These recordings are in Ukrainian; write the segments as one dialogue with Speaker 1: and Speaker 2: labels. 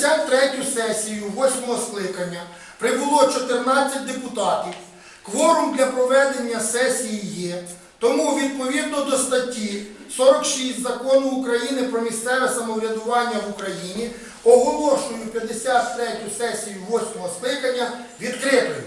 Speaker 1: 53 сесію 8 скликання прибуло 14 депутатів. Кворум для проведення сесії є. Тому відповідно до статті 46 закону України про місцеве самоврядування в Україні оголошую 53 сесію 8 скликання відкритою.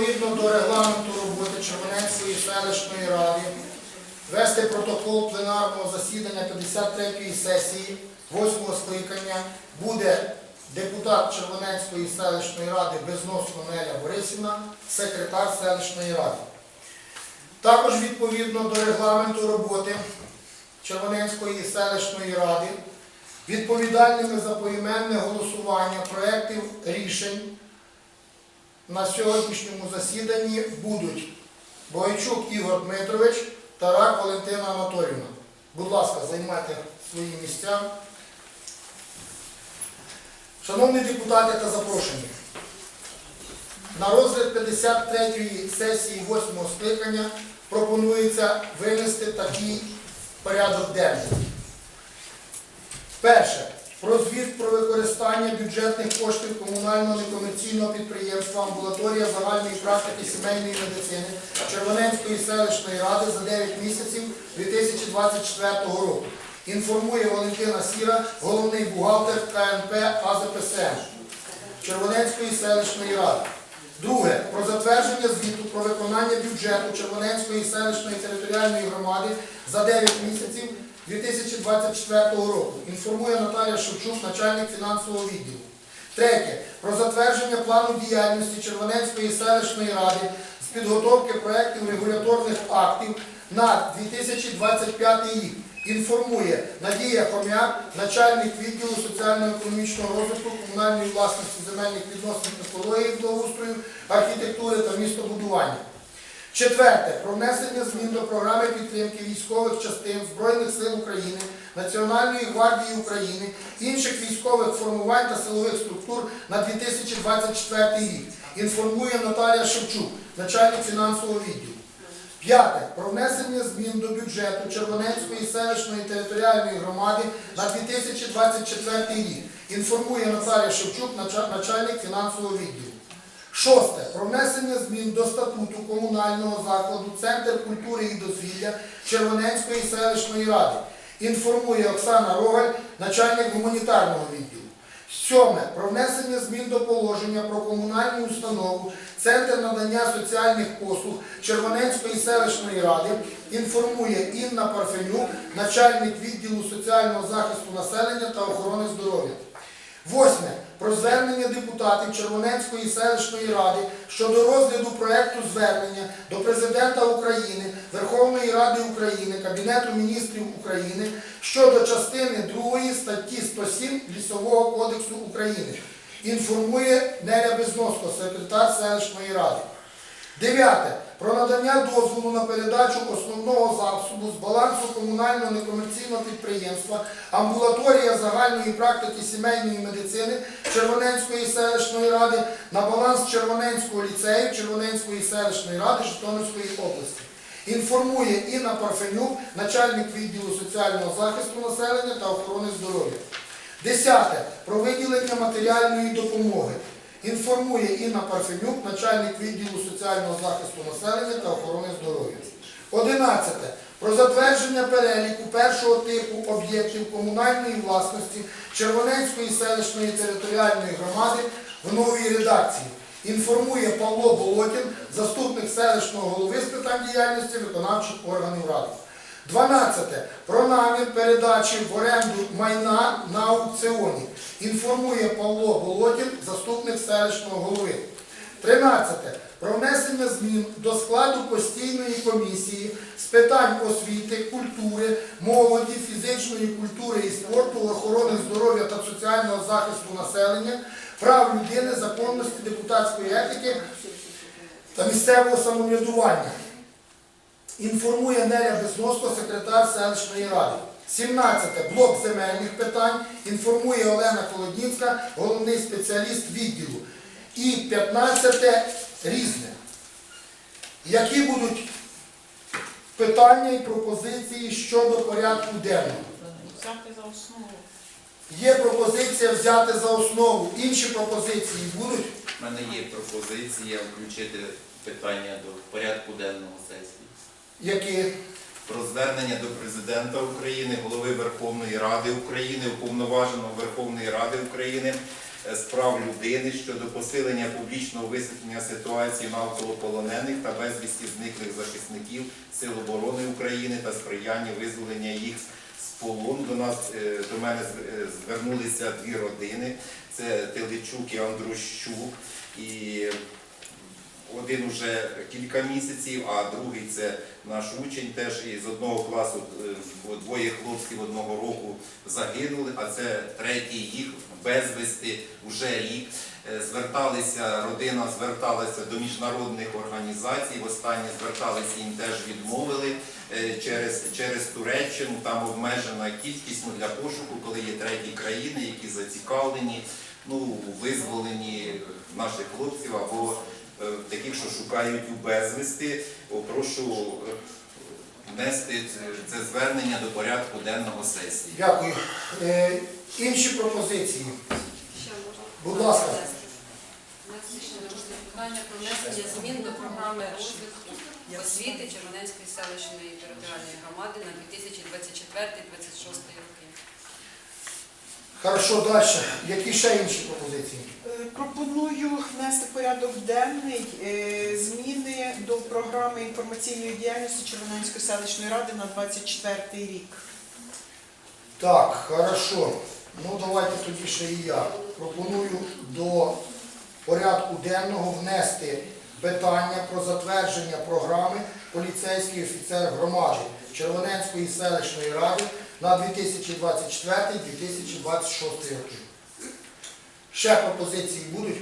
Speaker 1: Відповідно до регламенту роботи Червоненської селищної ради вести протокол пленарного засідання 53-ї сесії 8-го скликання буде депутат Червоненської селищної ради Безносно Неля Борисівна, секретар селищної ради. Також відповідно до регламенту роботи Червоненської селищної ради відповідальними за поіменне голосування проєктів рішень на сьогоднішньому засіданні будуть Бойчук Ігор Дмитрович та Рак Валентина Анатоліївна. Будь ласка, займайте свої місця. Шановні депутати та запрошені, на розгляд 53-ї сесії 8-го скликання пропонується винести такий порядок денний. Перше. Про звіт про використання бюджетних коштів комунального некомерційного підприємства Амбулаторія загальної практики сімейної медицини Червоненської селищної ради за 9 місяців 2024 року. Інформує Валентина Сіра, головний бухгалтер КНП АЗПСМ Червоненської селищної ради. Друге. Про затвердження звіту про виконання бюджету Червоненської селищної територіальної громади за 9 місяців 2024 року. Інформує Наталія Шевчук, начальник фінансового відділу. Третє. Про затвердження плану діяльності Червоненської селищної ради з підготовки проєктів регуляторних актів на 2025 рік. Інформує Надія Хом'як, начальник відділу соціально-економічного розвитку, комунальної власності земельних відносин, екології, благоустрою, архітектури та містобудування. Четверте. Про внесення змін до програми підтримки військових частин Збройних сил України, Національної гвардії України, інших військових формувань та силових структур на 2024 рік. Інформує Наталія Шевчук, начальник фінансового відділу. П'яте. Про внесення змін до бюджету Червоненської селищної територіальної громади на 2024 рік. Інформує Наталія Шевчук, начальник фінансового відділу. Шосте. Про внесення змін до статуту комунального закладу Центр культури і дозвілля Червоненської селищної ради. Інформує Оксана Рогаль, начальник гуманітарного відділу. Сьоме. Про внесення змін до положення про комунальну установу Центр надання соціальних послуг Червоненської селищної ради інформує Інна Парфенюк, начальник відділу соціального захисту населення та охорони здоров'я. Восьме. Про звернення депутатів Червоненської селищної ради щодо розгляду проекту звернення до Президента України, Верховної Ради України, Кабінету міністрів України щодо частини 2 статті 107 Лісового кодексу України. Інформує Неля Безноско, секретар селищної ради. Дев'яте. Про надання дозволу на передачу основного засобу з балансу комунального некомерційного підприємства амбулаторія загальної практики сімейної медицини Червоненської селищної ради на баланс Червоненського ліцею Червоненської селищної ради Житомирської області. Інформує Інна Парфенюк, начальник відділу соціального захисту населення та охорони здоров'я. Десяте. Про виділення матеріальної допомоги. Інформує Інна Парфенюк, начальник відділу соціального захисту населення та охорони здоров'я. Одинадцяте. Про затвердження переліку першого типу об'єктів комунальної власності Червоненської селищної територіальної громади в новій редакції. Інформує Павло Болотін, заступник селищного голови з питань діяльності виконавчих органів ради. 12. Про намір передачі в оренду майна на аукціоні. Інформує Павло Болотін, заступник селищного голови. 13. Про внесення змін до складу постійної комісії з питань освіти, культури, молоді, фізичної культури і спорту, охорони здоров'я та соціального захисту населення, прав людини, законності, депутатської етики та місцевого самоврядування. Інформує Неля Безноско, секретар селищної ради. 17. Блок земельних питань. Інформує Олена Колодніцька, головний спеціаліст відділу. І 15. Різне. Які будуть питання і пропозиції щодо порядку денного?
Speaker 2: Взяти за основу.
Speaker 1: Є пропозиція взяти за основу. Інші пропозиції будуть?
Speaker 3: У мене є пропозиція включити питання до порядку денного сесії.
Speaker 1: Які?
Speaker 3: Про звернення до Президента України, голови Верховної Ради України, уповноваженого Верховної Ради України з прав людини щодо посилення публічного висвітлення ситуації навколо полонених та безвісті зниклих захисників Сил оборони України та сприяння визволення їх з полону. До нас е, до мене е, звернулися дві родини. Це Теличук і Андрущук. І один уже кілька місяців, а другий це наш учень теж із одного класу, е, двоє хлопців одного року загинули, а це третій їх безвісти вже рік. Е, Зверталися, родина зверталася до міжнародних організацій, востаннє зверталися, їм теж відмовили е, через, через Туреччину, там обмежена кількість ну, для пошуку, коли є треті країни, які зацікавлені ну, у визволенні наших хлопців або таких, що шукають у безвісти. Прошу е, внести це- звернення до порядку денного сесії.
Speaker 1: Дякую. Е, інші пропозиції. Будь ласка.
Speaker 4: Питання про внесення змін до програми розвитку освіти Червоненської селищної територіальної громади на 2024-2026 роки.
Speaker 1: Хорошо, далі. Які ще інші пропозиції?
Speaker 2: Е, Пропоную внести в порядок денний е, зміни до програми інформаційної діяльності Червоненської селищної ради на 24 рік.
Speaker 1: Так, хорошо. Ну давайте тоді ще і я. Пропоную до порядку денного внести питання про затвердження програми поліцейський офіцер громади Червоненської селищної ради на 2024-2026 роки. Ще пропозиції будуть?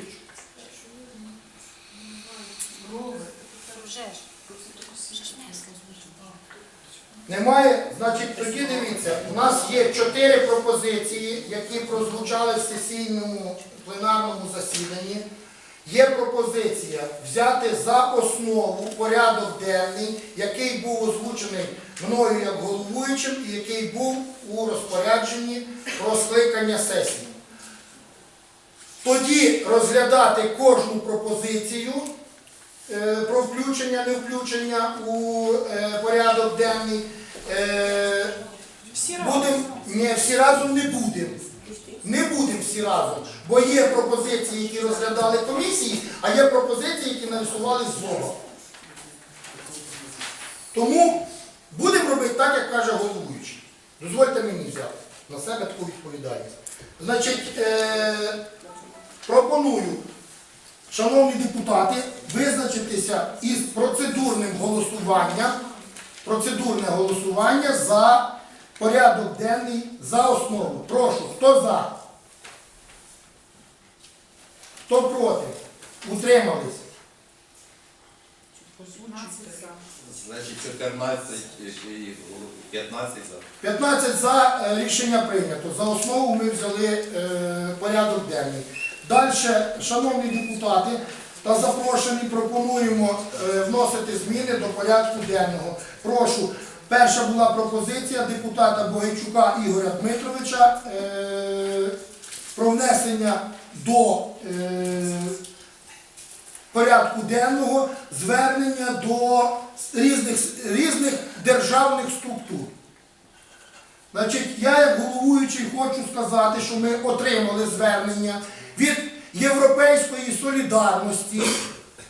Speaker 1: Немає? Значить, тоді дивіться, у нас є чотири пропозиції, які прозвучали в сесійному пленарному засіданні. Є пропозиція взяти за основу порядок денний, який був озвучений мною як головуючим і який був у розпорядженні про скликання сесії. Тоді розглядати кожну пропозицію е, про включення, не включення у е, порядок денний. Е. Будем, ні, всі разом не будемо. Не будемо всі разом. Бо є пропозиції, які розглядали комісії, а є пропозиції, які нарисували злоба. Тому будемо робити так, як каже головуючий. Дозвольте мені взяти на себе таку відповідальність. Значить, е, пропоную, шановні депутати, визначитися із процедурним голосуванням, процедурне голосування за порядок денний за основу. Прошу, хто за? Хто проти? Утримались?
Speaker 3: Значить 14 і 15 за.
Speaker 1: 15 за е, рішення прийнято. За основу ми взяли е, порядок денний. Далі, шановні депутати та запрошені, пропонуємо е, вносити зміни до порядку денного. Прошу. Перша була пропозиція депутата Богайчука Ігоря Дмитровича е, про внесення до е, порядку денного звернення до різних, державних структур. Значить, я як головуючий хочу сказати, що ми отримали звернення від Європейської солідарності,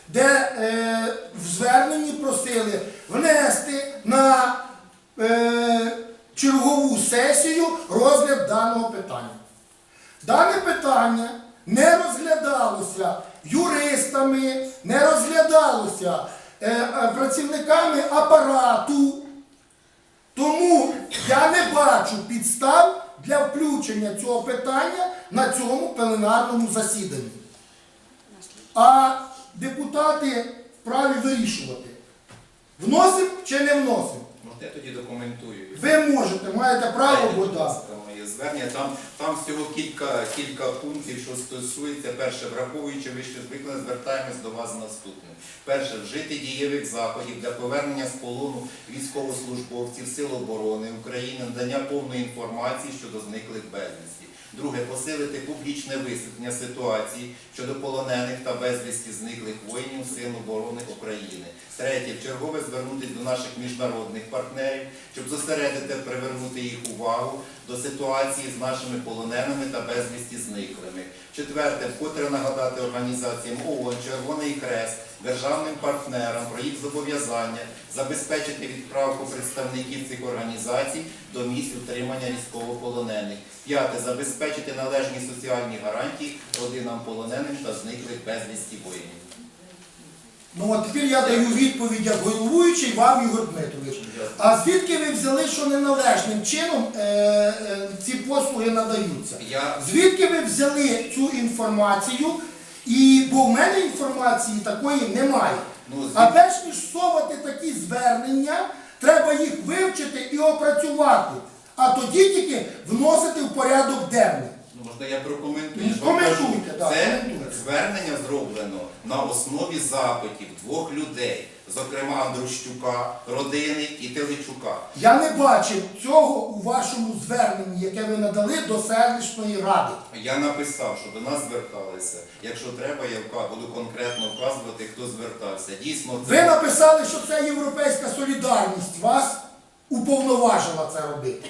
Speaker 1: де е, в зверненні просили внести на чергову сесію розгляд даного питання. Дане питання не розглядалося юристами, не розглядалося е, е, працівниками апарату. Тому я не бачу підстав для включення цього питання на цьому пленарному засіданні. А депутати вправі вирішувати, вносимо чи не вносимо.
Speaker 3: Я тоді документую.
Speaker 1: Ви можете, маєте право, бо
Speaker 3: будь ласка, моє звернення. Там, там всього кілька, кілька пунктів, що стосується, перше, враховуючи вище звикли, звертаємось до вас наступне. Перше, вжити дієвих заходів для повернення з полону військовослужбовців Сил оборони України, надання повної інформації щодо зниклих безвісті. Друге, посилити публічне висвітлення ситуації щодо полонених та безвісті зниклих воїнів Сил оборони України. Третє, вчергове звернутися до наших міжнародних партнерів, щоб зосередити, привернути їх увагу до ситуації з нашими полоненими та безвісті зниклими. Четверте, вкотре нагадати організаціям ООН, Червоний Хрест, державним партнерам про їх зобов'язання забезпечити відправку представників цих організацій до місць утримання військовополонених. П'яте, забезпечити належні соціальні гарантії родинам полонених та зниклих безвісті воїнів.
Speaker 1: Ну от тепер я даю відповідь як головуючий вам, Ігор Дмитрович. А звідки ви взяли, що неналежним чином е, е, ці послуги надаються?
Speaker 3: Я
Speaker 1: Звідки ви взяли цю інформацію? І бо в мене інформації такої немає.
Speaker 3: Ну,
Speaker 1: А перш ніж совати такі звернення, треба їх вивчити і опрацювати. А тоді тільки вносити в порядок денний.
Speaker 3: Ну, можна я прокоментую?
Speaker 1: Ну, коментуйте, так.
Speaker 3: Це звернення зроблено на основі запитів двох людей, зокрема Андрущука, родини і Теличука.
Speaker 1: Я не бачив цього у вашому зверненні, яке ви надали до селищної ради.
Speaker 3: Я написав, що до нас зверталися. Якщо треба, я вка- буду конкретно вказувати, хто звертався. Дійсно,
Speaker 1: Ви написали, що це Європейська солідарність вас уповноважила це робити.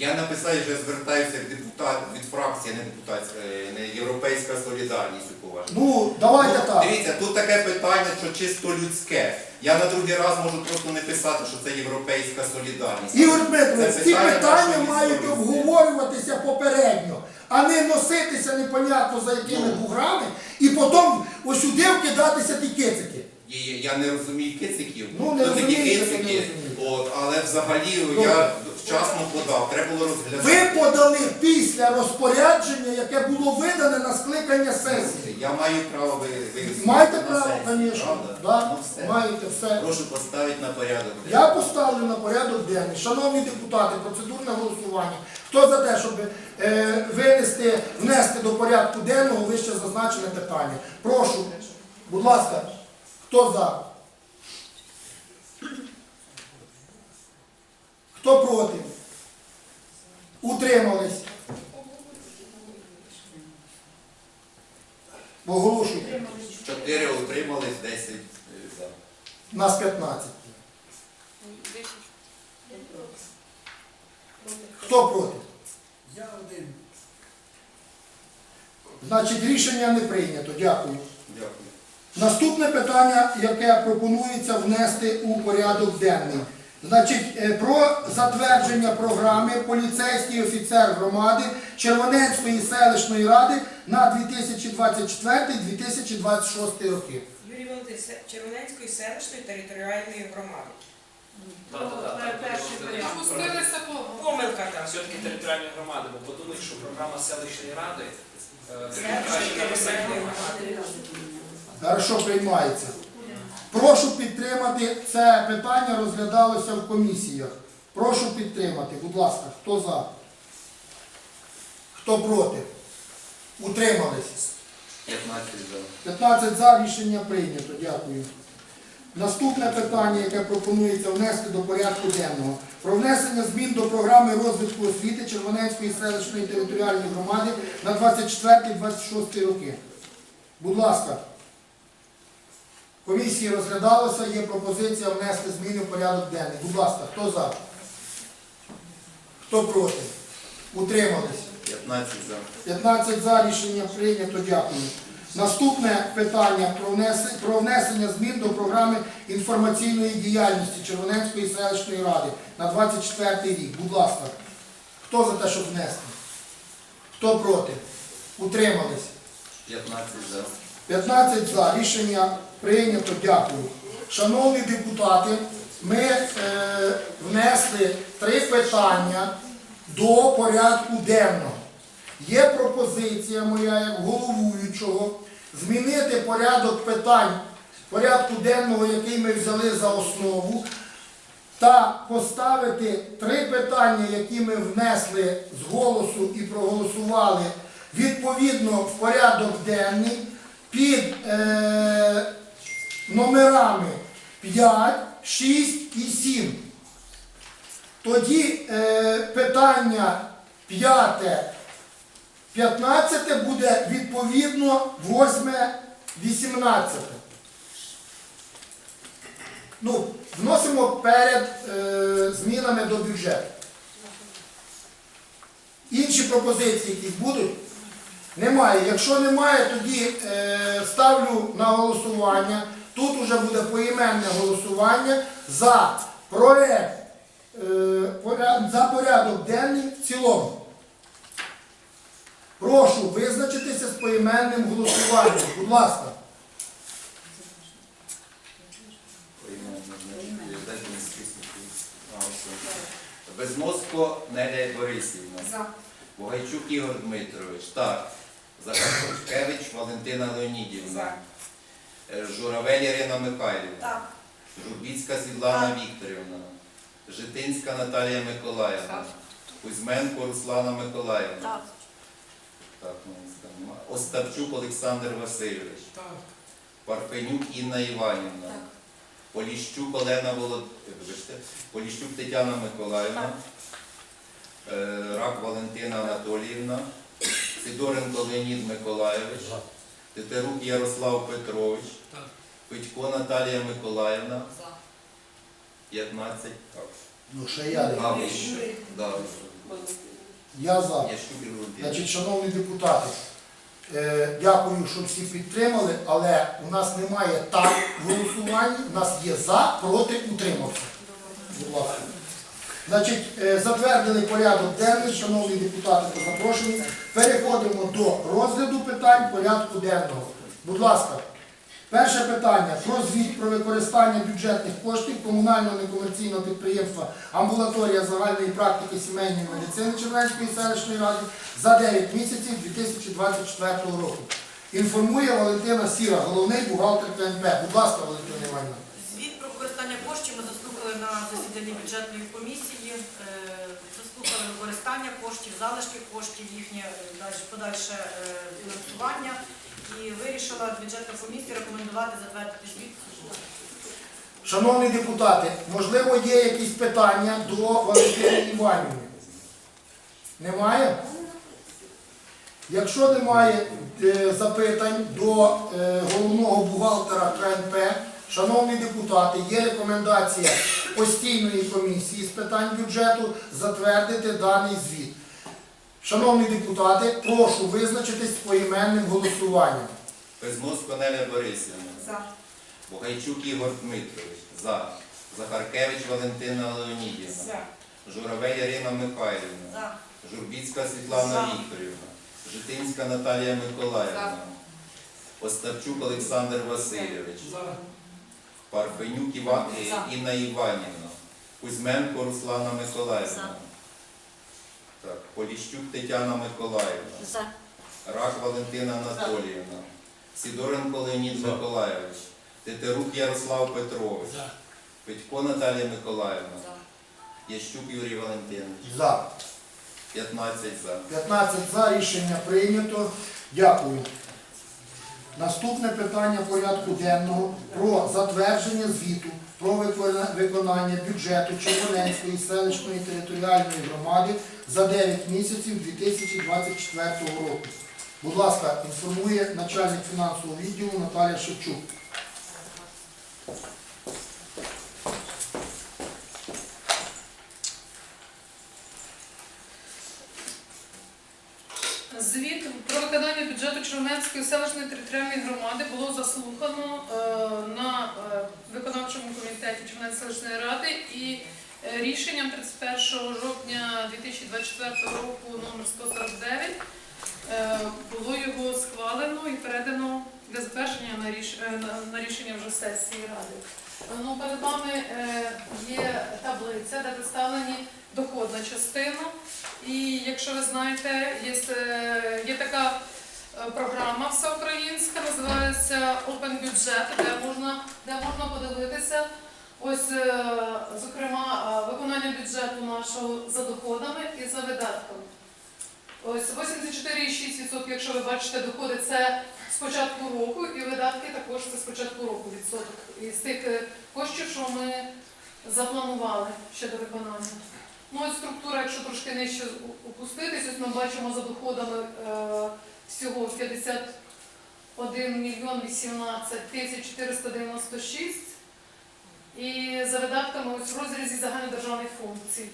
Speaker 3: Я написав, що я звертаюся як депутат від фракції, не депутатська, е, не європейська солідарність уповажена.
Speaker 1: Ну, давайте
Speaker 3: Ну,
Speaker 1: так.
Speaker 3: Дивіться, тут таке питання, що чисто людське. Я на другий раз можу просто не писати, що це європейська солідарність.
Speaker 1: Ігор Дмитрович, ці питання мають обговорюватися попередньо, а не носитися непонятно за якими
Speaker 3: Ну.
Speaker 1: буграми і потім ось сюди вкидатися ті кицики.
Speaker 3: Я не розумію кициків,
Speaker 1: Ну, не розумієте, то не
Speaker 3: кицики,
Speaker 1: розумієте.
Speaker 3: от, але взагалі
Speaker 1: Добре.
Speaker 3: я вчасно подав, треба було розглядати.
Speaker 1: Ви подали після розпорядження, яке було видане на скликання сесії.
Speaker 3: Я маю право ви-
Speaker 1: Маєте право, звісно. Да,
Speaker 3: Ну, все.
Speaker 1: маєте все.
Speaker 3: Прошу поставити на порядок.
Speaker 1: Я поставлю на порядок денний. Шановні депутати, процедурне голосування. Хто за те, щоб е, винести, внести до порядку денного вище зазначене питання? Прошу, будь ласка, хто за? Хто проти? Утримались? Оголошую.
Speaker 3: Чотири утримались, десять е, за.
Speaker 1: Нас 15. Хто проти?
Speaker 5: Я один.
Speaker 1: Значить, рішення не прийнято. Дякую.
Speaker 3: Дякую.
Speaker 1: Наступне питання, яке пропонується внести у порядок денний. Значить, е, про затвердження програми поліцейський офіцер громади Червоненської селищної ради на 2024-2026 роки.
Speaker 6: Юрій Володимирович, Червоненської селищної територіальної громади.
Speaker 7: Пустилися
Speaker 6: Помилка там.
Speaker 5: Все-таки територіальної громади, бо подумають, що програма селищної ради е,
Speaker 6: Селищної територіальної громади.
Speaker 1: Хорошо приймається. Прошу підтримати це питання, розглядалося в комісіях. Прошу підтримати, будь ласка, хто за? Хто проти? Утримались?
Speaker 3: 15 за.
Speaker 1: 15 за рішення прийнято. Дякую. Наступне питання, яке пропонується внести до порядку денного. Про внесення змін до програми розвитку освіти Червоненської селищної територіальної громади на 24-26 роки. Будь ласка. Комісії розглядалося, є пропозиція внести зміни в порядок денний. Будь ласка, хто за? Хто проти? Утримались?
Speaker 3: 15 за.
Speaker 1: 15 за рішення прийнято. Дякую. Наступне питання про внесення, змін до програми інформаційної діяльності Червоненської селищної ради на 24 рік. Будь ласка, хто за те, щоб внести? Хто проти? Утримались?
Speaker 3: 15 за.
Speaker 1: 15 за. Рішення прийнято. Дякую. Шановні депутати, ми е, внесли три питання до порядку денного. Є пропозиція моя як головуючого змінити порядок питань порядку денного, який ми взяли за основу, та поставити три питання, які ми внесли з голосу і проголосували відповідно в порядок денний під е, номерами 5, 6 і 7. Тоді е, питання 5, 15 буде відповідно 8, 18. Ну, вносимо перед е, змінами до бюджету. Інші пропозиції якісь будуть? Немає. Якщо немає, тоді е, ставлю на голосування. Тут уже буде поіменне голосування за проект, е, за порядок денний в цілому. Прошу визначитися з поіменним голосуванням. Будь ласка.
Speaker 3: Безмозко Неля Борисівна.
Speaker 4: За.
Speaker 3: Бугайчук Ігор Дмитрович. Так. Захаркевич Валентина Леонідівна.
Speaker 6: За.
Speaker 3: Е, Журавель Ірина Михайлівна.
Speaker 6: Так.
Speaker 3: Журбіцька Світлана Вікторівна. Житинська Наталія Миколаївна.
Speaker 4: Так.
Speaker 3: Кузьменко Руслана Миколаївна.
Speaker 4: Так.
Speaker 3: Так, ну. Остапчук Олександр Васильович.
Speaker 5: Так.
Speaker 3: Парфенюк Інна Іванівна.
Speaker 4: Так.
Speaker 3: Поліщук Олена Волод... е, вибачте, Поліщук Тетяна Миколаївна. Е, Рак Валентина Анатоліївна. Сидоренко Леонід Миколайович. Тетерук Ярослав Петрович.
Speaker 5: Так.
Speaker 3: Петько Наталія Миколаївна.
Speaker 4: За.
Speaker 3: 15. Так.
Speaker 1: Ну, ще я.
Speaker 3: Гавриш. Да.
Speaker 1: Я за.
Speaker 3: Ящук Ігор
Speaker 1: Значить, шановні депутати, е, дякую, що всі підтримали, але у нас немає так в голосуванні, у нас є за, проти, утримався. Будь ласка. Значить, е, затвердили порядок денний, шановні депутати, то запрошені. Переходимо до розгляду питань порядку денного. Будь ласка, перше питання про звіт про використання бюджетних коштів комунального некомерційного підприємства Амбулаторія загальної практики сімейної медицини Червенської селищної ради за 9 місяців 2024 року. Інформує Валентина Сіра, головний бухгалтер КНП. Будь ласка, Валентина Іванівна.
Speaker 7: Звіт про використання коштів ми засіданні бюджетної комісії, е, заслухали використання коштів, залишки коштів, їхнє е, подальше е, фінансування і вирішила бюджетна комісія рекомендувати затвердити звіт.
Speaker 1: Шановні депутати, можливо, є якісь питання до Валентини Іванівни? Немає? Якщо немає запитань до головного бухгалтера КНП, шановні депутати, є рекомендація постійної комісії з питань бюджету затвердити даний звіт. Шановні депутати, прошу визначитись поіменним голосуванням.
Speaker 3: Безмозко Неля Борисівна.
Speaker 6: За.
Speaker 3: Бугайчук Ігор Дмитрович. За. Захаркевич Валентина Леонідівна.
Speaker 6: За.
Speaker 3: Журавель Ірина Михайлівна.
Speaker 7: За.
Speaker 3: Журбіцька Світлана
Speaker 7: За.
Speaker 3: Вікторівна. Житинська Наталія Миколаївна. Остапчук Олександр Васильович.
Speaker 5: За.
Speaker 3: Парфенюк Іва... е, Інна Іванівна. Кузьменко Руслана Миколаївна. Так, Поліщук Тетяна Миколаївна.
Speaker 4: За.
Speaker 3: Рак Валентина Анатоліївна. Сідоренко Леонід Миколайович. Тетерук Ярослав Петрович, Петько Наталія Миколаївна, Ящук Юрій Валентинович,
Speaker 1: За.
Speaker 3: 15 за.
Speaker 1: 15 за рішення прийнято. Дякую. Наступне питання порядку денного про затвердження звіту про виконання бюджету Червоненської селищної територіальної громади за 9 місяців 2024 року. Будь ласка, інформує начальник фінансового відділу Наталія Шевчук.
Speaker 8: Звіт про виконання бюджету Червонецької селищної територіальної громади було заслухано е, на е, виконавчому комітеті Червонецької селищної ради і е, рішенням 31 жовтня 2024 року номер 149 е, було його схвалено і передано для затвердження на рішення вже сесії ради. Ну, перед вами е, є таблиця, де представлені доходна частина. І якщо ви знаєте, є, е, є така е, програма всеукраїнська, називається Open Budget, де можна, де можна подивитися. Ось, зокрема, виконання бюджету нашого за доходами і за видатками. Ось 84,6%, якщо ви бачите, доходи це з початку року, і видатки також це з початку року відсоток. Із тих е, коштів, що ми запланували ще до виконання. Ну, ось структура, якщо трошки нижче опуститись, ось ми бачимо за доходами е, всього 51 мільйон 18 тисяч 496. І за видатками ось в розрізі загальнодержавних функцій.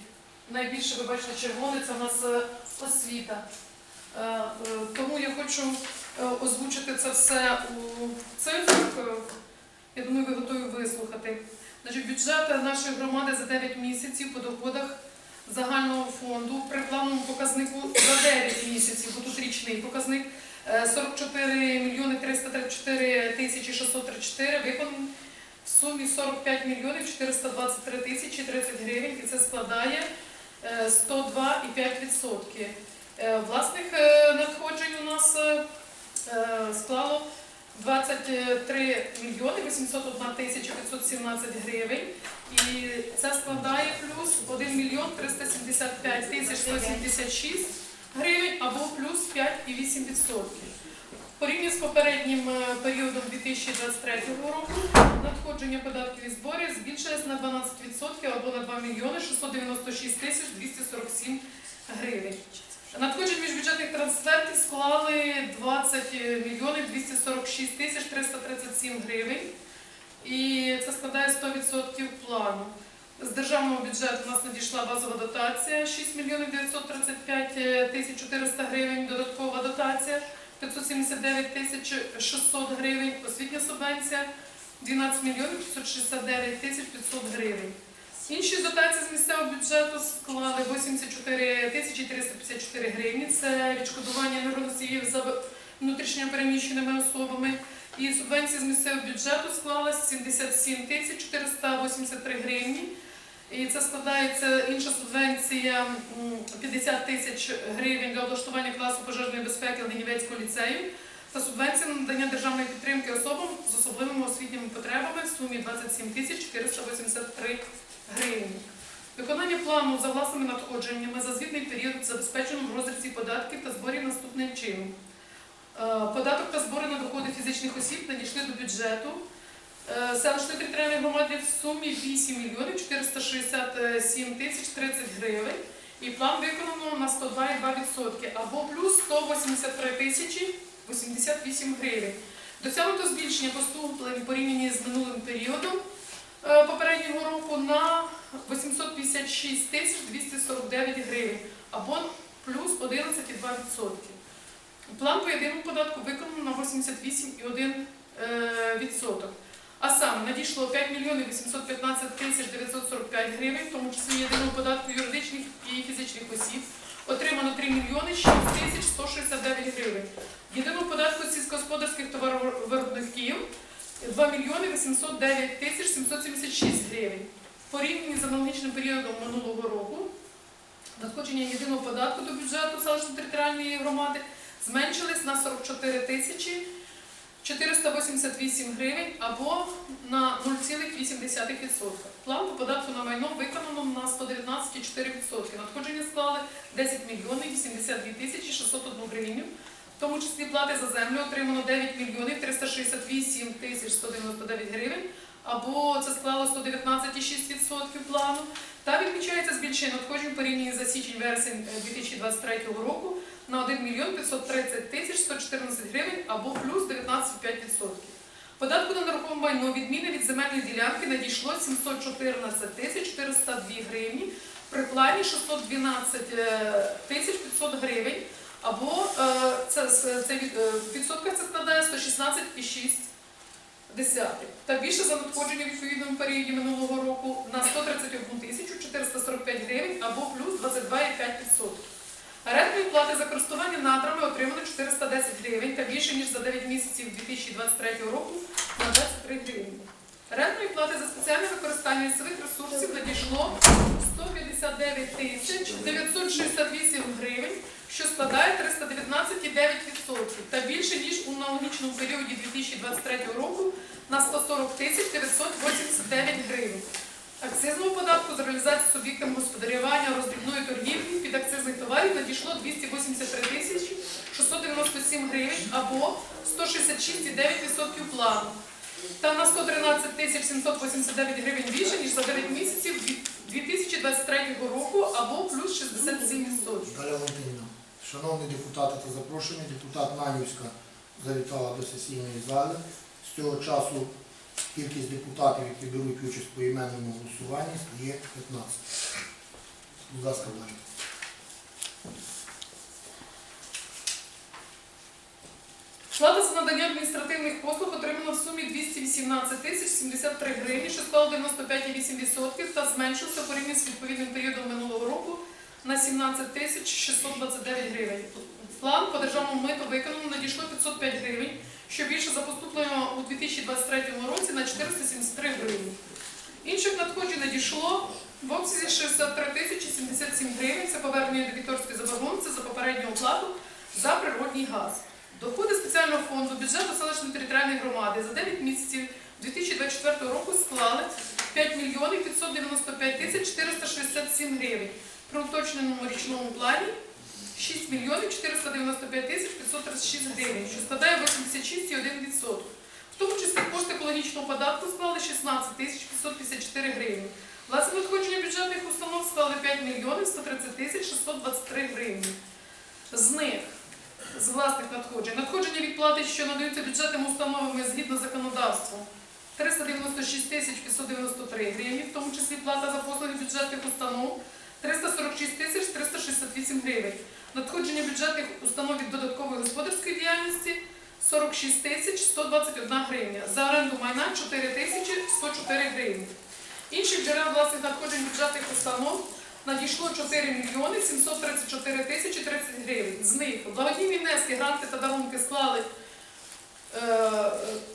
Speaker 8: Найбільше, ви бачите, червоне це в нас е, освіта. Е, Тому я хочу озвучити це все у цифрах. Е, Я думаю, ви готові вислухати. Значить, бюджет нашої громади за 9 місяців по доходах загального фонду при плановому показнику за 9 місяців, бо тут річний показник е, 44 мільйони 334 тисячі 634, виконаний в сумі 45 мільйонів 423 тисячі 30 гривень, і це складає е, 102,5%. Е, Власних е, надходжень у нас е, е, склало 23 мільйони 801 тисяча 517 гривень. І це складає плюс 1 мільйон 375 тисяч 176 гривень або плюс 5,8%. Порівняно з попереднім е, періодом 2023 року надходження податків і зборів збільшилось на 12% або на 2 мільйони 696 тисяч 247 гривень. Надходжень міжбюджетних трансфертів склали 20 мільйонів 246 тисяч 337 гривень. І це складає 100% плану. З державного бюджету у нас надійшла базова дотація 6 мільйонів 935 тисяч 400 гривень, додаткова дотація 579 тисяч 600 гривень, освітня субвенція 12 мільйонів 569 тисяч 500 гривень. Інші дотації з місцевого бюджету склали 84 тисячі 354 гривні. Це відшкодування енергоносіїв за внутрішньо переміщеними особами. І субвенції з місцевого бюджету склала 77 тисяч 483 гривні. І це складається інша субвенція 50 тисяч гривень для облаштування класу пожежної безпеки Ленівецького ліцею та субвенція на надання державної підтримки особам з особливими освітніми потребами в сумі 27 тисяч 483 гривні. Виконання плану за власними надходженнями за звітний період забезпечено в розрізі податків та зборів наступним чином. Е, Податок та збори на доходи фізичних осіб надійшли до бюджету е, селищної територіальної громади в сумі 8 мільйонів 467 тисяч 30 гривень. І план виконано на 102,2% або плюс 183 тисячі 88 гривень. Досягнуто збільшення поступлень порівняно з минулим періодом попереднього року на 856 тисяч 249 гривень або плюс 11,2%. План по єдиному податку виконано на 88,1%. е. А саме надійшло 5 мільйонів 815 тисяч 945 гривень, в тому числі єдиного податку юридичних і фізичних осіб. Отримано 3 мільйони 6 тисяч 169 гривень. Єдиного податку сільськогосподарських товаровиробників 2 мільйони 809 тисяч 776 гривень. Порівняно з аналогічним періодом минулого року надходження єдиного податку до бюджету селищної територіальної громади зменшились на 44 тисячі 488 гривень або на 0,8%. План по податку на майно виконано на 119,4%. Надходження склали 10 мільйонів 82 тисячі 601 гривню. В тому числі плати за землю отримано 9 мільйонів 368 тисяч 199 гривень, або це склало 119,6% плану. Та відмічається збільшення надходжень порівняно за січень-вересень е, 2023 року на 1 мільйон 530 тисяч 114 гривень або плюс 19,5%. Податку на нерухоме майно відміни від земельної ділянки надійшло 714 тисяч 402 гривні при плані 612 е, тисяч 500 гривень або е, це, це, від, е, в відсотках це складає 116,6 десятих. Та більше за надходження в відповідному періоді минулого року на 131 тисячу 445 гривень або плюс 22,5%. Орендної плати за користування надрами отримано 410 гривень та більше, ніж за 9 місяців 2023 року на 23 гривні. Орендної плати за спеціальне використання лісових ресурсів надійшло 159 тисяч 968 гривень, що складає 319,9% та більше, ніж у аналогічному періоді 2023 року на 140 тисяч 989 гривень. Акцизного податку з реалізації суб'єктами господарювання роздрібної торгівлі під акцизних товарів надійшло 283 тисячі 697 гривень або 166,9% плану. Та на 113 тисяч 789 гривень більше, ніж за 9 місяців 2023 року або плюс 67%.
Speaker 1: Наталя Валентинівна, шановні депутати та запрошені, депутат Нанівська завітала до сесійної зали. З цього часу кількість депутатів, які беруть участь по іменному голосуванні, стає 15. Будь ласка, Ваня.
Speaker 8: Плата за надання адміністративних послуг отримана в сумі 218 тисяч 73 гривні, що склало 95,8% та зменшився порівняно з відповідним періодом минулого року на 17 тисяч 629 гривень. План по державному миту виконано надійшло 505 гривень, що більше за поступлено у 2023 році на 473 гривні. Інших надходжень надійшло в обсязі 63 тисячі 77 гривень. Це повернення дебіторської заборгованості за попередню оплату за природній газ. Доходи спеціального фонду бюджету селищної територіальної громади за 9 місяців 2024 року склали 5 мільйонів 595 тисяч 467 гривень. При уточненому річному плані 6 мільйонів 495 тисяч 536 гривень, що складає 86,1%. В тому числі кошти екологічного податку склали 16 тисяч 554 гривні. Власне надходження бюджетних установ склали 5 мільйонів 130 тисяч 623 гривні. З них з власних надходжень. Надходження від плати, що надаються бюджетними установами згідно законодавством 396 тисяч 593 гривні, в тому числі плата за послуги бюджетних установ 346 тисяч 368 гривень. Надходження бюджетних установ від додаткової господарської діяльності 46 тисяч 121 гривня. За оренду майна 4 тисячі 104 гривні. Інших джерел власних надходжень бюджетних установ надійшло 4 мільйони 734 тисячі 30 гривень. З них благодійні внески, гранти та дарунки склали е,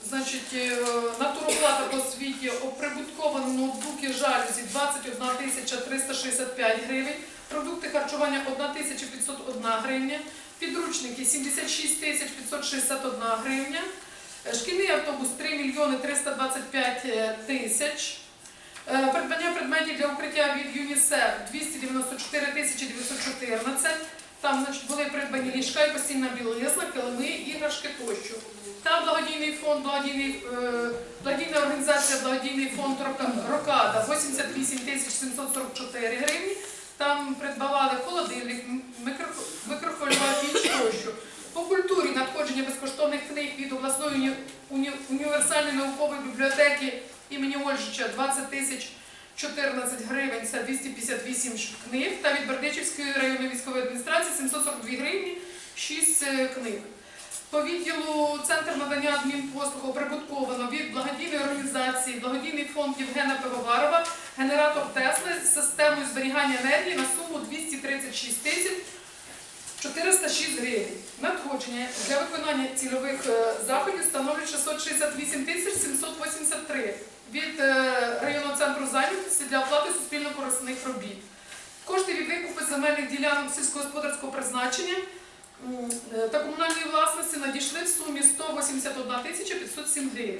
Speaker 8: значить, е, натуроплата по освіті, оприбутковані ноутбуки жалюзі 21 тисяча 365 гривень, продукти харчування 1 тисяча 501 гривня, підручники 76 тисяч 561 гривня, е, шкільний автобус 3 мільйони 325 тисяч. Е, Придбання предметів для укриття від ЮНІСЕФ 294 тисячі 914. Там значить, були придбані ліжка і постільна білизна, килими, іграшки тощо. Та благодійний фонд, благодійний, е, благодійна організація, благодійний фонд «Рока- Рокада 88 тисяч 744 гривні. Там придбавали холодильник, микро- піч тощо. По культурі надходження безкоштовних книг від обласної уні- універсальної наукової бібліотеки Ольжича 20 тисяч 14 гривень, це 258 книг, та від Бердичівської районної військової адміністрації 742 гривні, 6 книг. По відділу Центр надання адмінпослуг оприбутковано від благодійної організації, благодійний фонд Євгена Пивоварова, генератор Тесли з системою зберігання енергії на суму 236 тисяч 406 гривень. Надходження для виконання цільових е, заходів становлять 668 тисяч 783 від е, районного центру зайнятості для оплати суспільно-корисних робіт. Кошти від викупу земельних ділянок сільськогосподарського призначення е, та комунальної власності надійшли в сумі 181 тисяча 507 гривень.